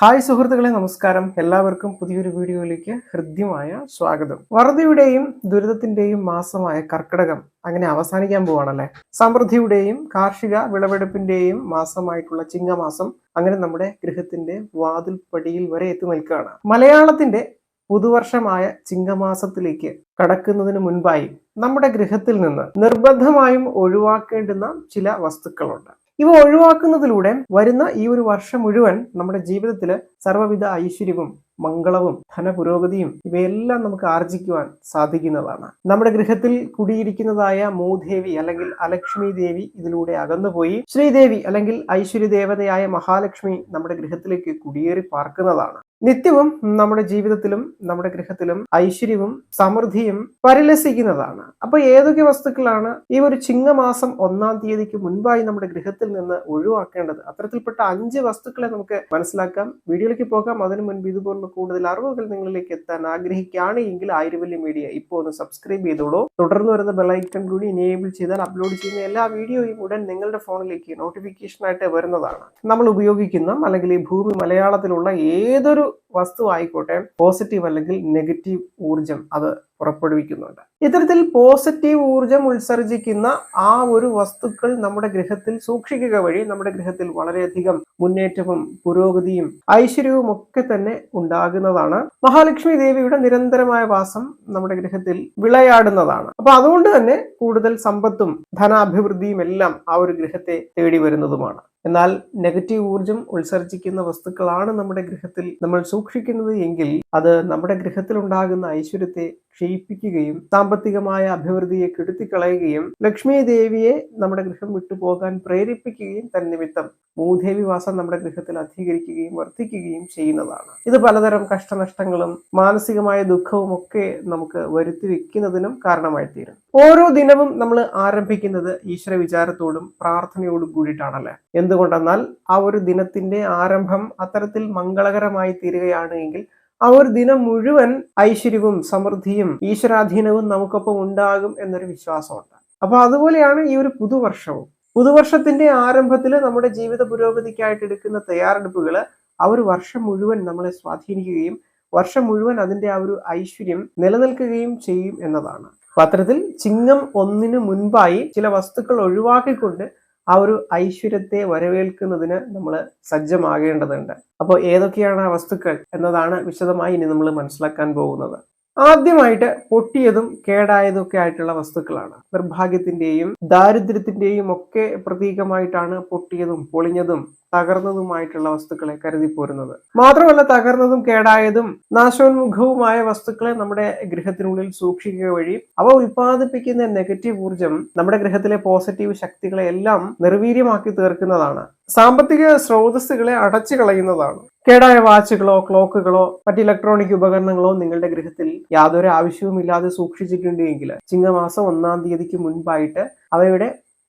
Hi സുഹൃത്തുക്കളെ നമസ്കാരം. എല്ലാവർക്കും പുതിയൊരു വീഡിയോയിലേക്ക് ഹൃദ്യമായ സ്വാഗതം. വറുതിയുടെയും ദുരിതത്തിന്റെയും മാസമായ കർക്കിടകം അങ്ങനെ അവസാനിക്കാൻ പോവാണല്ലേ? സമൃദ്ധിയുടെയും കാർഷിക വിളവെടുപ്പിന്റെയും മാസമായിട്ടുള്ള ചിങ്ങമാസം അങ്ങനെ നമ്മുടെ ഗൃഹത്തിന്റെ വാതിൽപ്പടിയിൽ വരെ എത്തി നിൽക്കുകയാണ്. മലയാളത്തിന്റെ പുതുവർഷമായ ചിങ്ങമാസത്തിലേക്ക് കടക്കുന്നതിന് മുൻപായി നമ്മുടെ ഗൃഹത്തിൽ നിന്ന് നിർബന്ധമായും ഒഴിവാക്കേണ്ടുന്ന ചില വസ്തുക്കളുണ്ട്. ഇവ ഒഴിവാക്കുന്നതിലൂടെ വരുന്ന ഈ ഒരു വർഷം മുഴുവൻ നമ്മുടെ ജീവിതത്തിൽ സർവവിധ ഐശ്വര്യവും മംഗളവും ധനപുരോഗതിയും ഇവയെല്ലാം നമുക്ക് ആർജിക്കുവാൻ സാധിക്കുന്നതാണ്. നമ്മുടെ ഗൃഹത്തിൽ കുടിയിരിക്കുന്നതായ മൂദേവി അല്ലെങ്കിൽ അലക്ഷ്മി ദേവി ഇതിലൂടെ അകന്നുപോയി ശ്രീദേവി അല്ലെങ്കിൽ ഐശ്വര്യ ദേവതയായ മഹാലക്ഷ്മി നമ്മുടെ ഗൃഹത്തിലേക്ക് കുടിയേറി പാർക്കുന്നതാണ്. നിത്യവും നമ്മുടെ ജീവിതത്തിലും നമ്മുടെ ഗൃഹത്തിലും ഐശ്വര്യവും സമൃദ്ധിയും പരിലസിക്കുന്നതാണ്. അപ്പൊ ഏതൊക്കെ വസ്തുക്കളാണ് ഈ ഒരു ചിങ്ങമാസം ഒന്നാം തീയതിക്ക് മുൻപായി നമ്മുടെ ഗൃഹത്തിൽ നിന്ന് ഒഴിവാക്കേണ്ടത്? അത്തരത്തിൽപ്പെട്ട അഞ്ച് വസ്തുക്കളെ നമുക്ക് മനസ്സിലാക്കാം. വീഡിയോയിലേക്ക് പോകാം. അതിനു മുൻപ് ഇതുപോലുള്ള കൂടുതൽ അറിവുകൾ നിങ്ങളിലേക്ക് എത്താൻ ആഗ്രഹിക്കുകയാണ് എങ്കിൽ ആയിരവല്യ മീഡിയ ഇപ്പോൾ ഒന്ന് സബ്സ്ക്രൈബ് ചെയ്തോളൂ. തുടർന്ന് വരുന്ന ബെലൈക്കൺ കൂടി ഇനേബിൾ ചെയ്താൽ അപ്ലോഡ് ചെയ്യുന്ന എല്ലാ വീഡിയോയും ഉടൻ നിങ്ങളുടെ ഫോണിലേക്ക് നോട്ടിഫിക്കേഷനായിട്ട് വരുന്നതാണ്. നമ്മൾ ഉപയോഗിക്കുന്ന അല്ലെങ്കിൽ ഈ ഭൂമി മലയാളത്തിലുള്ള ഏതൊരു വസ്തു ആയിക്കോട്ടെ പോസിറ്റീവ് അല്ലെങ്കിൽ നെഗറ്റീവ് ഊർജം അത് പുറപ്പെടുവിക്കുന്നുണ്ട്. ഇത്തരത്തിൽ പോസിറ്റീവ് ഊർജം ഉത്സർജിക്കുന്ന ആ ഒരു വസ്തുക്കൾ നമ്മുടെ ഗൃഹത്തിൽ സൂക്ഷിക്കുക വഴി നമ്മുടെ ഗൃഹത്തിൽ വളരെയധികം മുന്നേറ്റവും പുരോഗതിയും ഐശ്വര്യവും ഒക്കെ തന്നെ ഉണ്ടാകുന്നതാണ്. മഹാലക്ഷ്മി ദേവിയുടെ നിരന്തരമായ വാസം നമ്മുടെ ഗൃഹത്തിൽ വിളയാടുന്നതാണ്. അപ്പൊ അതുകൊണ്ട് തന്നെ കൂടുതൽ സമ്പത്തും ധനാഭിവൃദ്ധിയും എല്ലാം ആ ഒരു ഗൃഹത്തെ തേടി വരുന്നതുമാണ്. എന്നാൽ നെഗറ്റീവ് ഊർജം ഉത്സർജിക്കുന്ന വസ്തുക്കളാണ് നമ്മുടെ ഗൃഹത്തിൽ നമ്മൾ സൂക്ഷിക്കുന്നത് എങ്കിൽ അത് നമ്മുടെ ഗൃഹത്തിൽ ഉണ്ടാകുന്ന ഐശ്വര്യത്തെ ക്ഷയിപ്പിക്കുകയും സാമ്പത്തികമായ അഭിവൃദ്ധിയെ കെടുത്തിക്കളയുകയും ലക്ഷ്മി ദേവിയെ നമ്മുടെ ഗൃഹം വിട്ടുപോകാൻ പ്രേരിപ്പിക്കുകയും തന്നിമിത്തം. മൂദേവി വാസം നമ്മുടെ ഗൃഹത്തിൽ അധികരിക്കുകയും വർദ്ധിക്കുകയും ചെയ്യുന്നതാണ്. ഇത് പലതരം കഷ്ടനഷ്ടങ്ങളും മാനസികമായ ദുഃഖവും ഒക്കെ നമുക്ക് വരുത്തി വെക്കുന്നതിനും കാരണമായി തീരും ഓരോ ദിനവും നമ്മൾ ആരംഭിക്കുന്നത് ഈശ്വര വിചാരത്തോടും പ്രാർത്ഥനയോടും കൂടിയിട്ടാണല്ലേ? എന്തുകൊണ്ടെന്നാൽ ആ ഒരു ദിനത്തിന്റെ ആരംഭം അത്തരത്തിൽ മംഗളകരമായി തീരുകയാണ് എങ്കിൽ ആ ഒരു ദിനം മുഴുവൻ ഐശ്വര്യവും സമൃദ്ധിയും ഈശ്വരാധീനവും നമുക്കൊപ്പം ഉണ്ടാകും എന്നൊരു വിശ്വാസമുണ്ട്. അപ്പൊ അതുപോലെയാണ് ഈ ഒരു പുതുവർഷവും. പുതുവർഷത്തിന്റെ ആരംഭത്തിൽ നമ്മുടെ ജീവിത പുരോഗതിക്കായിട്ട് എടുക്കുന്ന തയ്യാറെടുപ്പുകൾ ആ ഒരു വർഷം മുഴുവൻ നമ്മളെ സ്വാധീനിക്കുകയും വർഷം മുഴുവൻ അതിന്റെ ആ ഒരു ഐശ്വര്യം നിലനിൽക്കുകയും ചെയ്യും എന്നതാണ്. പത്രത്തിൽ ചിങ്ങം ഒന്നിന് മുൻപായി ചില വസ്തുക്കൾ ഒഴിവാക്കിക്കൊണ്ട് ആ ഒരു ഐശ്വര്യത്തെ വരവേൽക്കുന്നതിന് നമ്മൾ സജ്ജമാകേണ്ടതുണ്ട്. അപ്പോൾ ഏതൊക്കെയാണ് ആ വസ്തുക്കൾ എന്നതാണ് വിശദമായി ഇനി നമ്മൾ മനസ്സിലാക്കാൻ പോകുന്നത്. ആദ്യമായിട്ട് പൊട്ടിയതും കേടായതും ഒക്കെ ആയിട്ടുള്ള വസ്തുക്കളാണ്. നിർഭാഗ്യത്തിന്റെയും ദാരിദ്ര്യത്തിന്റെയും ഒക്കെ പ്രതീകമായിട്ടാണ് പൊട്ടിയതും പൊളിഞ്ഞതും തകർന്നതുമായിട്ടുള്ള വസ്തുക്കളെ കരുതി പോരുന്നത് മാത്രമല്ല തകർന്നതും കേടായതും നാശോന്മുഖവുമായ വസ്തുക്കളെ നമ്മുടെ ഗൃഹത്തിനുള്ളിൽ സൂക്ഷിക്കുക വഴി അവ ഉൽപ്പാദിപ്പിക്കുന്ന നെഗറ്റീവ് ഊർജം നമ്മുടെ ഗൃഹത്തിലെ പോസിറ്റീവ് ശക്തികളെ എല്ലാം നിർവീര്യമാക്കി തീർക്കുന്നതാണ്. സാമ്പത്തിക സ്രോതസ്സുകളെ അടച്ചു കളയുന്നതാണ്. കേടായ വാച്ചുകളോ ക്ലോക്കുകളോ മറ്റ് ഇലക്ട്രോണിക് ഉപകരണങ്ങളോ നിങ്ങളുടെ ഗൃഹത്തിൽ യാതൊരു ആവശ്യവുമില്ലാതെ സൂക്ഷിച്ചിട്ടുണ്ടെങ്കിൽ ചിങ്ങമാസം ഒന്നാം തീയതിക്ക് മുൻപായിട്ട് അവയുടെ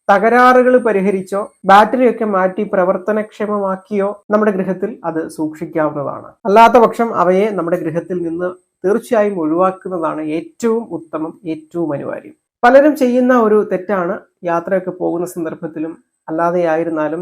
തകരാറുകൾ പരിഹരിച്ചോ ബാറ്ററിയൊക്കെ മാറ്റി പ്രവർത്തനക്ഷമമാക്കിയോ നമ്മുടെ ഗൃഹത്തിൽ അത് സൂക്ഷിക്കാവുന്നതാണ്. അല്ലാത്ത പക്ഷം അവയെ നമ്മുടെ ഗൃഹത്തിൽ നിന്ന് തീർച്ചയായും ഒഴിവാക്കുന്നതാണ് ഏറ്റവും ഉത്തമം ഏറ്റവും അനിവാര്യം. പലരും ചെയ്യുന്ന ഒരു തെറ്റാണ് യാത്രയൊക്കെ പോകുന്ന സന്ദർഭത്തിലും അല്ലാതെയായിരുന്നാലും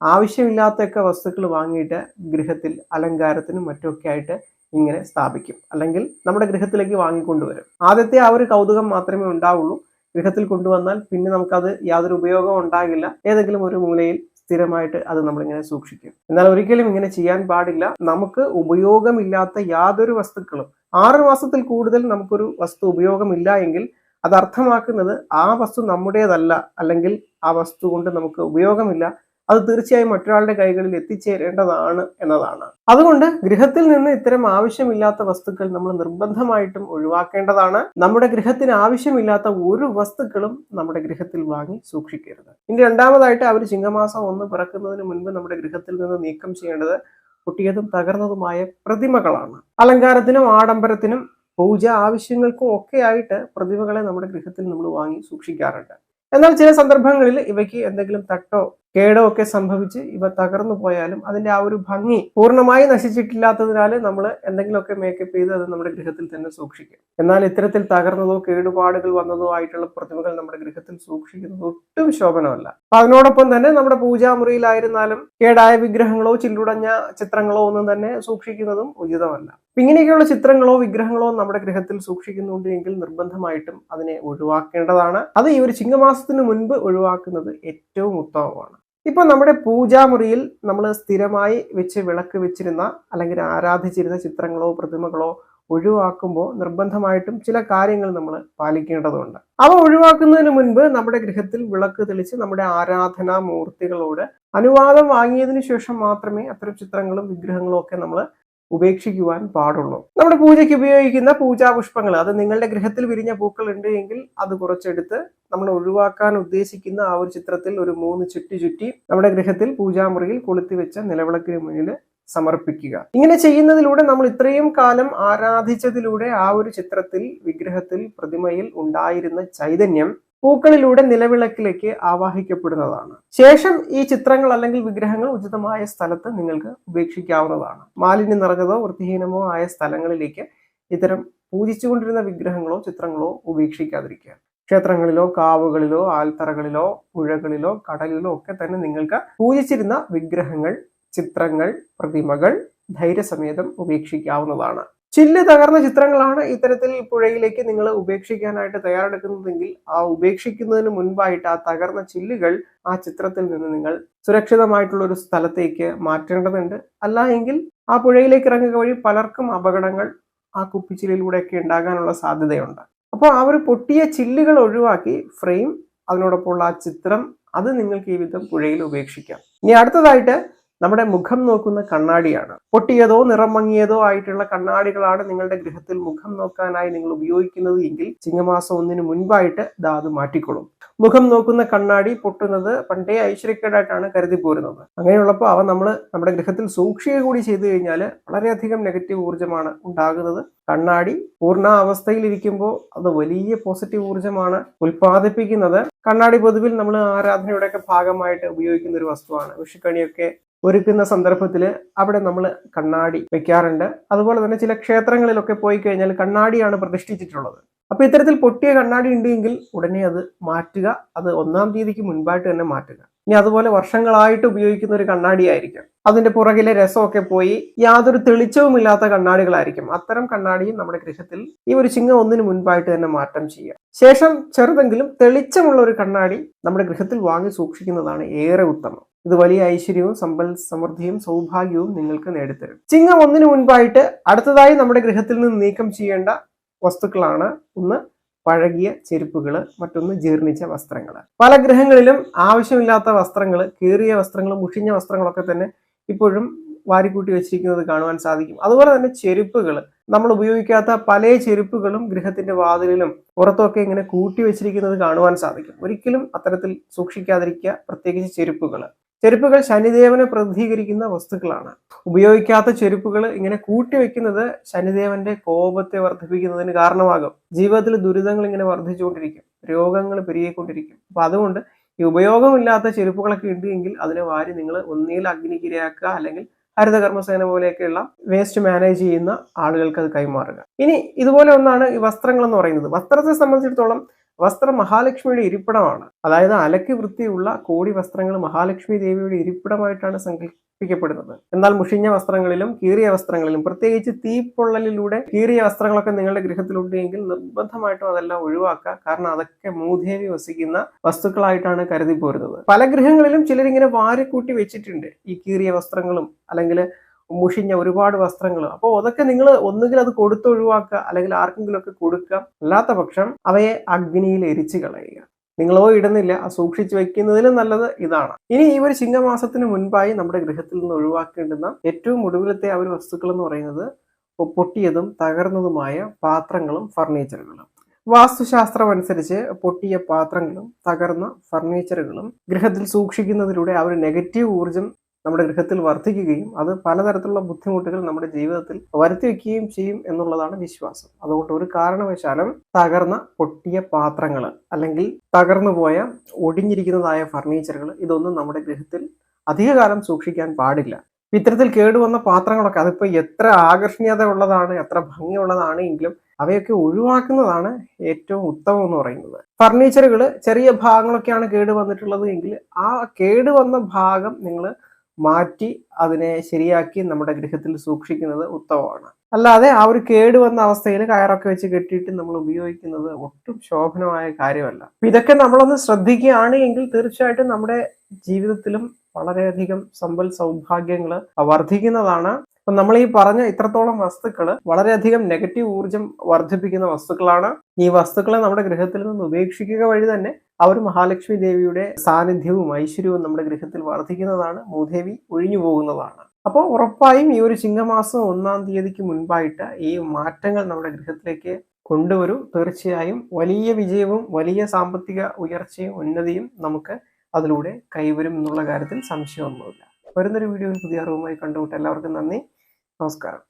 ആവശ്യമില്ലാത്തൊക്കെ വസ്തുക്കൾ വാങ്ങിയിട്ട് ഗൃഹത്തിൽ അലങ്കാരത്തിനും മറ്റുമൊക്കെ ആയിട്ട് ഇങ്ങനെ സ്ഥാപിക്കും. അല്ലെങ്കിൽ നമ്മുടെ ഗൃഹത്തിലേക്ക് വാങ്ങിക്കൊണ്ടുവരും. ആദ്യത്തെ ആ ഒരു കൗതുകം മാത്രമേ ഉണ്ടാവുള്ളൂ. ഗൃഹത്തിൽ കൊണ്ടുവന്നാൽ പിന്നെ നമുക്കത് യാതൊരു ഉപയോഗവും ഉണ്ടാകില്ല. ഏതെങ്കിലും ഒരു മൂലയിൽ സ്ഥിരമായിട്ട് അത് നമ്മളിങ്ങനെ സൂക്ഷിക്കും. എന്നാൽ ഒരിക്കലും ഇങ്ങനെ ചെയ്യാൻ പാടില്ല. നമുക്ക് ഉപയോഗമില്ലാത്ത യാതൊരു വസ്തുക്കളും ആറ് മാസത്തിൽ കൂടുതൽ നമുക്കൊരു വസ്തു ഉപയോഗമില്ല എങ്കിൽ അത് അർത്ഥമാക്കുന്നത് ആ വസ്തു നമ്മുടേതല്ല. അല്ലെങ്കിൽ ആ വസ്തു കൊണ്ട് നമുക്ക് ഉപയോഗമില്ല. അത് തീർച്ചയായും മറ്റൊരാളുടെ കൈകളിൽ എത്തിച്ചേരേണ്ടതാണ് എന്നതാണ്. അതുകൊണ്ട് ഗൃഹത്തിൽ നിന്ന് ഇത്തരം ആവശ്യമില്ലാത്ത വസ്തുക്കൾ നമ്മൾ നിർബന്ധമായിട്ടും ഒഴിവാക്കേണ്ടതാണ്. നമ്മുടെ ഗൃഹത്തിന് ആവശ്യമില്ലാത്ത ഒരു വസ്തുക്കളും നമ്മുടെ ഗൃഹത്തിൽ വാങ്ങി സൂക്ഷിക്കരുത്. ഇനി രണ്ടാമതായിട്ട് അവർ ചിങ്ങമാസം ഒന്ന് പിറക്കുന്നതിന് മുൻപ് നമ്മുടെ ഗൃഹത്തിൽ നിന്ന് നീക്കം ചെയ്യേണ്ടത് പൊട്ടിയതും തകർന്നതുമായ പ്രതിമകളാണ്. അലങ്കാരത്തിനും ആഡംബരത്തിനും പൂജ ആവശ്യങ്ങൾക്കും ഒക്കെ ആയിട്ട് പ്രതിമകളെ നമ്മുടെ ഗൃഹത്തിൽ നമ്മൾ വാങ്ങി സൂക്ഷിക്കാറുണ്ട്. എന്നാൽ ചില സന്ദർഭങ്ങളിൽ ഇവയ്ക്ക് എന്തെങ്കിലും തട്ടോ കേടോ ഒക്കെ സംഭവിച്ച് ഇവ തകർന്നു പോയാലും അതിന്റെ ആ ഒരു ഭംഗി പൂർണമായി നശിച്ചിട്ടില്ലാത്തതിനാൽ നമ്മൾ എന്തെങ്കിലുമൊക്കെ മേക്കപ്പ് ചെയ്ത് അത് നമ്മുടെ ഗൃഹത്തിൽ തന്നെ സൂക്ഷിക്കും. എന്നാൽ ഇത്തരത്തിൽ തകർന്നതോ കേടുപാടുകൾ വന്നതോ ആയിട്ടുള്ള പ്രതിമകൾ നമ്മുടെ ഗൃഹത്തിൽ സൂക്ഷിക്കുന്നത് ഒട്ടും ശോഭനമല്ല. അപ്പൊ അതിനോടൊപ്പം തന്നെ നമ്മുടെ പൂജാമുറിയിലായിരുന്നാലും കേടായ വിഗ്രഹങ്ങളോ ചില്ലുടഞ്ഞ ചിത്രങ്ങളോ ഒന്നും തന്നെ സൂക്ഷിക്കുന്നതും ഉചിതമല്ല. ഇങ്ങനെയൊക്കെയുള്ള ചിത്രങ്ങളോ വിഗ്രഹങ്ങളോ നമ്മുടെ ഗൃഹത്തിൽ സൂക്ഷിക്കുന്നുണ്ട് എങ്കിൽ നിർബന്ധമായിട്ടും അതിനെ ഒഴിവാക്കേണ്ടതാണ്. അത് ഈ ഒരു ചിങ്ങമാസത്തിന് മുൻപ് ഒഴിവാക്കുന്നത് ഏറ്റവും ഉത്തമമാണ്. ഇപ്പൊ നമ്മുടെ പൂജാമുറിയിൽ നമ്മൾ സ്ഥിരമായി വെച്ച് വിളക്ക് വെച്ചിരുന്ന അല്ലെങ്കിൽ ആരാധിച്ചിരുന്ന ചിത്രങ്ങളോ പ്രതിമകളോ ഒഴിവാക്കുമ്പോൾ നിർബന്ധമായിട്ടും ചില കാര്യങ്ങൾ നമ്മൾ പാലിക്കേണ്ടതുണ്ട്. അവ ഒഴിവാക്കുന്നതിന് മുൻപ് നമ്മുടെ ഗൃഹത്തിൽ വിളക്ക് തെളിച്ച് നമ്മുടെ ആരാധനാ മൂർത്തികളോട് അനുവാദം വാങ്ങിയതിനു ശേഷം മാത്രമേ അത്തരം ചിത്രങ്ങളും വിഗ്രഹങ്ങളും ഒക്കെ നമ്മൾ ഉപേക്ഷിക്കുവാൻ പാടുള്ളൂ. നമ്മുടെ പൂജയ്ക്ക് ഉപയോഗിക്കുന്ന പൂജാ പുഷ്പങ്ങൾ അത് നിങ്ങളുടെ ഗൃഹത്തിൽ വിരിഞ്ഞ പൂക്കൾ ഉണ്ട് എങ്കിൽ അത് കുറച്ചെടുത്ത് നമ്മൾ ഒഴിവാക്കാൻ ഉദ്ദേശിക്കുന്ന ആ ഒരു ചിത്രത്തിൽ ഒരു മൂന്ന് ചുറ്റി ചുറ്റി നമ്മുടെ ഗൃഹത്തിൽ പൂജാമുറിയിൽ കൊളുത്തി വെച്ച നിലവിളക്കിന് മുന്നിൽ സമർപ്പിക്കുക. ഇങ്ങനെ ചെയ്യുന്നതിലൂടെ നമ്മൾ ഇത്രയും കാലം ആരാധിച്ചതിലൂടെ ആ ഒരു ചിത്രത്തിൽ വിഗ്രഹത്തിൽ പ്രതിമയിൽ ഉണ്ടായിരുന്ന ചൈതന്യം പൂക്കളിലൂടെ നിലവിളക്കിലേക്ക് ആവാഹിക്കപ്പെടുന്നതാണ്. ശേഷം ഈ ചിത്രങ്ങൾ അല്ലെങ്കിൽ വിഗ്രഹങ്ങൾ ഉചിതമായ സ്ഥലത്ത് നിങ്ങൾക്ക് ഉപേക്ഷിക്കാവുന്നതാണ്. മാലിന്യം നിറഞ്ഞതോ വൃത്തിഹീനമോ ആയ സ്ഥലങ്ങളിലേക്ക് ഇത്തരം പൂജിച്ചുകൊണ്ടിരുന്ന വിഗ്രഹങ്ങളോ ചിത്രങ്ങളോ ഉപേക്ഷിക്കാതിരിക്കുക. ക്ഷേത്രങ്ങളിലോ കാവുകളിലോ ആൽത്തറകളിലോ പുഴകളിലോ കടലിലോ ഒക്കെ തന്നെ നിങ്ങൾക്ക് പൂജിച്ചിരുന്ന വിഗ്രഹങ്ങൾ ചിത്രങ്ങൾ പ്രതിമകൾ ധൈര്യസമേതം ഉപേക്ഷിക്കാവുന്നതാണ്. ചില്ല് തകർന്ന ചിത്രങ്ങളാണ് ഇത്തരത്തിൽ പുഴയിലേക്ക് നിങ്ങൾ ഉപേക്ഷിക്കാനായിട്ട് തയ്യാറെടുക്കുന്നതെങ്കിൽ ആ ഉപേക്ഷിക്കുന്നതിന് മുൻപായിട്ട് ആ തകർന്ന ചില്ലുകൾ ആ ചിത്രത്തിൽ നിന്ന് നിങ്ങൾ സുരക്ഷിതമായിട്ടുള്ള ഒരു സ്ഥലത്തേക്ക് മാറ്റേണ്ടതുണ്ട്. അല്ല എങ്കിൽ ആ പുഴയിലേക്ക് ഇറങ്ങുക വഴി പലർക്കും അപകടങ്ങൾ ആ കുപ്പിച്ചില്ലിലൂടെയൊക്കെ ഉണ്ടാകാനുള്ള സാധ്യതയുണ്ട്. അപ്പോൾ ആ ഒരു പൊട്ടിയ ചില്ലുകൾ ഒഴിവാക്കി ഫ്രെയിം അതിനോടൊപ്പമുള്ള ആ ചിത്രം അത് നിങ്ങൾക്ക് ഈ വിധം പുഴയിൽ ഉപേക്ഷിക്കാം. ഇനി അടുത്തതായിട്ട് നമ്മുടെ മുഖം നോക്കുന്ന കണ്ണാടിയാണ്. പൊട്ടിയതോ നിറം മങ്ങിയതോ ആയിട്ടുള്ള കണ്ണാടികളാണ് നിങ്ങളുടെ ഗൃഹത്തിൽ മുഖം നോക്കാനായി നിങ്ങൾ ഉപയോഗിക്കുന്നത് എങ്കിൽ ചിങ്ങമാസം ഒന്നിന് മുൻപായിട്ട് അത് മാറ്റിക്കൊള്ളും മുഖം നോക്കുന്ന കണ്ണാടി പൊട്ടുന്നത് പണ്ടേ ഐശ്വര്യക്കേടായിട്ടാണ് കരുതി പോരുന്നത് അങ്ങനെയുള്ളപ്പോൾ അവ നമ്മൾ നമ്മുടെ ഗൃഹത്തിൽ സൂക്ഷിക്കുക കൂടി ചെയ്തു കഴിഞ്ഞാൽ വളരെയധികം നെഗറ്റീവ് ഊർജമാണ് ഉണ്ടാകുന്നത്. കണ്ണാടി പൂർണ അവസ്ഥയിലിരിക്കുമ്പോൾ അത് വലിയ പോസിറ്റീവ് ഊർജമാണ് ഉൽപ്പാദിപ്പിക്കുന്നത്. കണ്ണാടി പൊതുവിൽ നമ്മൾ ആരാധനയുടെയൊക്കെ ഭാഗമായിട്ട് ഉപയോഗിക്കുന്ന ഒരു വസ്തുവാണ്. വിഷുക്കണിയൊക്കെ ഒരുക്കുന്ന സന്ദർഭത്തിൽ അവിടെ നമ്മൾ കണ്ണാടി വെക്കാറുണ്ട്. അതുപോലെ തന്നെ ചില ക്ഷേത്രങ്ങളിലൊക്കെ പോയി കഴിഞ്ഞാൽ കണ്ണാടിയാണ് പ്രതിഷ്ഠിച്ചിട്ടുള്ളത്. അപ്പൊ ഇത്തരത്തിൽ പൊട്ടിയ കണ്ണാടി ഉണ്ടെങ്കിൽ ഉടനെ അത് മാറ്റുക. അത് ഒന്നാം തീയതിക്ക് മുൻപായിട്ട് തന്നെ മാറ്റുക. ഇനി അതുപോലെ വർഷങ്ങളായിട്ട് ഉപയോഗിക്കുന്ന ഒരു കണ്ണാടി ആയിരിക്കും. അതിന്റെ പുറകിലെ രസമൊക്കെ പോയി യാതൊരു തെളിച്ചവുമില്ലാത്ത കണ്ണാടികളായിരിക്കും. അത്തരം കണ്ണാടിയും നമ്മുടെ ഗൃഹത്തിൽ ഈ ഒരു ചിങ്ങം ഒന്നിന് മുൻപായിട്ട് തന്നെ മാറ്റം ചെയ്യുക. ശേഷം ചെറുതെങ്കിലും തെളിച്ചമുള്ള ഒരു കണ്ണാടി നമ്മുടെ ഗൃഹത്തിൽ വാങ്ങി സൂക്ഷിക്കുന്നതാണ് ഏറെ ഉത്തമം. ഇത് വലിയ ഐശ്വര്യവും സമ്പൽ സമൃദ്ധിയും സൗഭാഗ്യവും നിങ്ങൾക്ക് നേടിത്തരും. ചിങ്ങം ഒന്നിനു മുൻപായിട്ട് അടുത്തതായി നമ്മുടെ ഗൃഹത്തിൽ നിന്ന് നീക്കം ചെയ്യേണ്ട വസ്തുക്കളാണ് ഒന്ന് പഴകിയ ചെരുപ്പുകൾ മറ്റൊന്ന് ജീർണിച്ച വസ്ത്രങ്ങൾ പല ഗൃഹങ്ങളിലും ആവശ്യമില്ലാത്ത വസ്ത്രങ്ങൾ കീറിയ വസ്ത്രങ്ങൾ മുഷിഞ്ഞ വസ്ത്രങ്ങളൊക്കെ തന്നെ ഇപ്പോഴും വാരിക്കൂട്ടി വെച്ചിരിക്കുന്നത് കാണുവാൻ സാധിക്കും. അതുപോലെ തന്നെ ചെരുപ്പുകൾ നമ്മൾ ഉപയോഗിക്കാത്ത പല ചെരുപ്പുകളും ഗൃഹത്തിന്റെ വാതിലിലും പുറത്തൊക്കെ ഇങ്ങനെ കൂട്ടി വെച്ചിരിക്കുന്നത് കാണുവാൻ സാധിക്കും. ഒരിക്കലും അത്തരത്തിൽ സൂക്ഷിക്കാതിരിക്കുക പ്രത്യേകിച്ച് ചെരുപ്പുകൾ ചെരുപ്പുകൾ ശനിദേവനെ പ്രതിനിധീകരിക്കുന്ന വസ്തുക്കളാണ്. ഉപയോഗിക്കാത്ത ചെരുപ്പുകൾ ഇങ്ങനെ കൂട്ടി വെക്കുന്നത് ശനിദേവന്റെ കോപത്തെ വർദ്ധിപ്പിക്കുന്നതിന് കാരണമാകും. ജീവിതത്തിൽ ദുരിതങ്ങൾ ഇങ്ങനെ വർദ്ധിച്ചുകൊണ്ടിരിക്കും. രോഗങ്ങൾ പെരുകിക്കൊണ്ടിരിക്കും. അപ്പൊ അതുകൊണ്ട് ഈ ഉപയോഗമില്ലാത്ത ചെരുപ്പുകളൊക്കെ ഉണ്ട് എങ്കിൽ അതിനെ വാരി നിങ്ങൾ ഒന്നിയിൽ അഗ്നിക്കിരയാക്കുക അല്ലെങ്കിൽ ഹരിതകർമ്മസേന പോലെയൊക്കെയുള്ള വേസ്റ്റ് മാനേജ് ചെയ്യുന്ന ആളുകൾക്ക് അത് കൈമാറുക. ഇനി ഇതുപോലെ ഒന്നാണ് ഈ വസ്ത്രങ്ങൾ എന്ന് പറയുന്നത്. വസ്ത്രത്തെ സംബന്ധിച്ചിടത്തോളം വസ്ത്രം മഹാലക്ഷ്മിയുടെ ഇരിപ്പിടമാണ്. അതായത് അലക്കി വൃത്തിയുള്ള കോടി വസ്ത്രങ്ങൾ മഹാലക്ഷ്മി ദേവിയുടെ ഇരിപ്പിടമായിട്ടാണ് സങ്കല്പിക്കപ്പെടുന്നത്. എന്നാൽ മുഷിഞ്ഞ വസ്ത്രങ്ങളിലും കീറിയ വസ്ത്രങ്ങളിലും പ്രത്യേകിച്ച് തീപ്പൊള്ളലിലൂടെ കീറിയ വസ്ത്രങ്ങളൊക്കെ നിങ്ങളുടെ ഗൃഹത്തിലുണ്ടെങ്കിൽ നിർബന്ധമായിട്ടും അതെല്ലാം ഒഴിവാക്കുക. കാരണം അതൊക്കെ മൂദേവി വസിക്കുന്ന വസ്തുക്കളായിട്ടാണ് കരുതി പോരുന്നത് പല ഗൃഹങ്ങളിലും ചിലരിങ്ങനെ വാരിക്കൂട്ടി വെച്ചിട്ടുണ്ട്. ഈ കീറിയ വസ്ത്രങ്ങളും അല്ലെങ്കിൽ മുഷിഞ്ഞ ഒരുപാട് വസ്ത്രങ്ങൾ. അപ്പോൾ അതൊക്കെ നിങ്ങൾ ഒന്നുകിൽ അത് കൊടുത്ത് ഒഴിവാക്കുക അല്ലെങ്കിൽ ആർക്കെങ്കിലും ഒക്കെ കൊടുക്കുക. അല്ലാത്ത പക്ഷം അവയെ അഗ്നിയിൽ എരിച്ചു കളയുക. നിങ്ങളോ ഇടുന്നില്ല സൂക്ഷിച്ചു വെക്കുന്നതിലും നല്ലത് ഇതാണ്. ഇനി ഈ ഒരു ചിങ്ങമാസത്തിന് മുൻപായി നമ്മുടെ ഗൃഹത്തിൽ നിന്ന് ഒഴിവാക്കേണ്ടുന്ന ഏറ്റവും ഒടുവിലത്തെ ആ ഒരു വസ്തുക്കൾ എന്ന് പറയുന്നത് പൊട്ടിയതും തകർന്നതുമായ പാത്രങ്ങളും ഫർണിച്ചറുകളും. വാസ്തുശാസ്ത്രം അനുസരിച്ച് പൊട്ടിയ പാത്രങ്ങളും തകർന്ന ഫർണിച്ചറുകളും ഗൃഹത്തിൽ സൂക്ഷിക്കുന്നതിലൂടെ ആ ഒരു നെഗറ്റീവ് ഊർജം നമ്മുടെ ഗൃഹത്തിൽ വർദ്ധിക്കുകയും അത് പലതരത്തിലുള്ള ബുദ്ധിമുട്ടുകൾ നമ്മുടെ ജീവിതത്തിൽ വരുത്തി വയ്ക്കുകയും ചെയ്യും എന്നുള്ളതാണ് വിശ്വാസം. അതുകൊണ്ട് ഒരു കാരണവശാലും തകർന്ന പൊട്ടിയ പാത്രങ്ങൾ അല്ലെങ്കിൽ തകർന്നു പോയ ഒടിഞ്ഞിരിക്കുന്നതായ ഫർണിച്ചറുകൾ ഇതൊന്നും നമ്മുടെ ഗൃഹത്തിൽ അധികകാലം സൂക്ഷിക്കാൻ പാടില്ല. ഇത്തരത്തിൽ കേടുവന്ന പാത്രങ്ങളൊക്കെ അതിപ്പോൾ എത്ര ആകർഷണീയത ഉള്ളതാണ് എത്ര ഭംഗിയുള്ളതാണ് എങ്കിലും അവയൊക്കെ ഒഴിവാക്കുന്നതാണ് ഏറ്റവും ഉത്തമം എന്ന് പറയുന്നത്. ഫർണിച്ചറുകൾ ചെറിയ ഭാഗങ്ങളൊക്കെയാണ് കേട് വന്നിട്ടുള്ളത് എങ്കിൽ ആ കേടുവന്ന ഭാഗം നിങ്ങൾ മാറ്റി അതിനെ ശരിയാക്കി നമ്മുടെ ഗൃഹത്തിൽ സൂക്ഷിക്കുന്നത് ഉത്തമമാണ്. അല്ലാതെ ആ ഒരു കേട് വന്ന അവസ്ഥയിൽ കയറൊക്കെ വെച്ച് കെട്ടിയിട്ട് നമ്മൾ ഉപയോഗിക്കുന്നത് ഒട്ടും ശോഭനമായ കാര്യമല്ല. ഇതൊക്കെ നമ്മളൊന്ന് ശ്രദ്ധിക്കുകയാണ് എങ്കിൽ തീർച്ചയായിട്ടും നമ്മുടെ ജീവിതത്തിലും വളരെയധികം സമ്പൽ സൗഭാഗ്യങ്ങൾ വർദ്ധിക്കുന്നതാണ്. അപ്പൊ നമ്മൾ ഈ പറഞ്ഞ ഇത്രത്തോളം വസ്തുക്കൾ വളരെയധികം നെഗറ്റീവ് ഊർജം വർദ്ധിപ്പിക്കുന്ന വസ്തുക്കളാണ്. ഈ വസ്തുക്കളെ നമ്മുടെ ഗൃഹത്തിൽ നിന്ന് ഉപേക്ഷിക്കുക വഴി തന്നെ അവർ മഹാലക്ഷ്മി ദേവിയുടെ സാന്നിധ്യവും ഐശ്വര്യവും നമ്മുടെ ഗൃഹത്തിൽ വർദ്ധിക്കുന്നതാണ്. മൂദേവി ഒഴിഞ്ഞു പോകുന്നതാണ്. അപ്പോൾ ഉറപ്പായും ഈ ഒരു ചിങ്ങമാസം ഒന്നാം തീയതിക്ക് മുൻപായിട്ട് ഈ മാറ്റങ്ങൾ നമ്മുടെ ഗൃഹത്തിലേക്ക് കൊണ്ടുവരും. തീർച്ചയായും വലിയ വിജയവും വലിയ സാമ്പത്തിക ഉയർച്ചയും ഉന്നതിയും നമുക്ക് അതിലൂടെ കൈവരും എന്നുള്ള കാര്യത്തിൽ സംശയമൊന്നുമില്ല. വരുന്നൊരു വീഡിയോയിൽ പുതിയ അറിവുമായി കണ്ടുമുട്ട് എല്ലാവർക്കും നന്ദി. നമസ്കാരം